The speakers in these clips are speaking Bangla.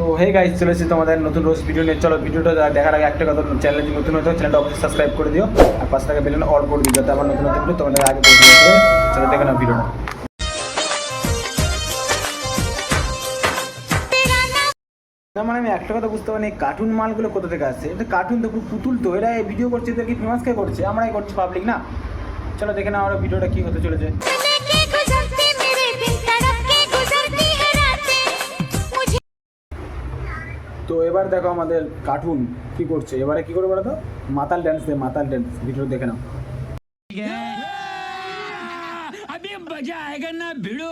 তো হে গাইজ চলে এসেছি তোমাদের নতুন রোজ ভিডিও নিয়ে। চলো, ভিডিওটা দেখার আগে একটা কথা চ্যানেল নতুন হতে চ্যানেলটা অবশ্যই সাবস্ক্রাইব করে দিও। আর পাঁচ টাকা বেলুন অল করে দিও আমার নতুন নতুন ভিডিও তোমাদের আগে চলো, দেখে নাও ভিডিওটা না মানে আমি একটা কথা বুঝতে পারি কার্টুন মালগুলো কোথা থেকে আসছে? এটা কার্টুন তো পুতুল তো, এরা ভিডিও করছে এদেরকে ফেমাস কে করছে? আমরাই করছি পাবলিক না? চলো, দেখে নাও আমরা ভিডিওটা কি হতে চলেছে। তো एबार দেখো আমাদের কার্টুন কি করছে এবারে কি করে বলো তো মাতাল ড্যান্স দে মাতাল ড্যান্স ভিডিও দেখে নাও अभी मजा आएगा ना भिड़ो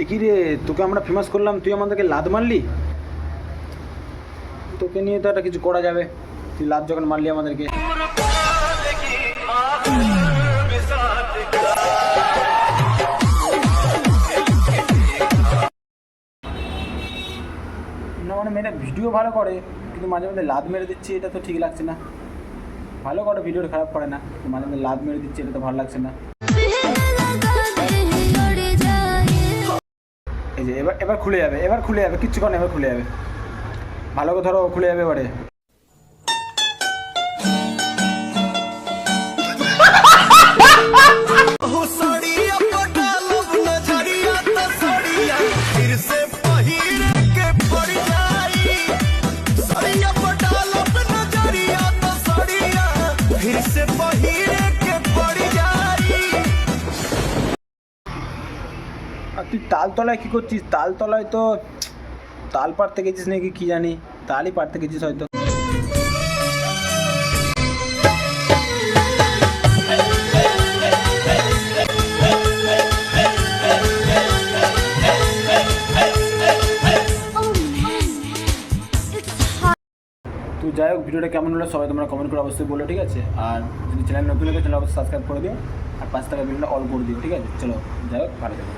এ কি রে তোকে আমরা ফেমাস করলাম তুই আমাদেরকে লাদ মারলি তোকে নিয়ে তো একটা কিছু করা যাবে তুই লাদ যখন মারলি আমাদেরকে না মানে মেয়েটা ভিডিও ভালো করে, কিন্তু মাঝে মাঝে লাদ মেরে দিচ্ছে, এটা তো ঠিক লাগছে না। ভালো করে ভিডিও খারাপ করে না মাঝে মাঝে লাদ মেরে দিচ্ছে, এটা তো ভালো লাগছে না। এই যে, এবার এবার খুলে যাবে, এবার খুলে যাবে, কিচ্ছু এবার খুলে যাবে। ভালো করে ধরো, খুলে যাবে এবারে। আর তুই তালতলায় কি করছিস? তালতলায় তো তাল পাড়তে গেছিস নাকি কি জানি? তালই পাড়তে গেছিস হয়তো। তো যাই হোক ভিডিওটা কেমন হলো সবাই তোমরা কমেন্ট করে অবশ্যই বলো ঠিক আছে? আর যদি চ্যানেল নতুন হলে চ্যানেল অবশ্যই সাবস্ক্রাইব করে দিও আর পাঁচ টাকা বিলটা অল করে দিও ঠিক আছে? চলো যাই হোক ভালো থেকো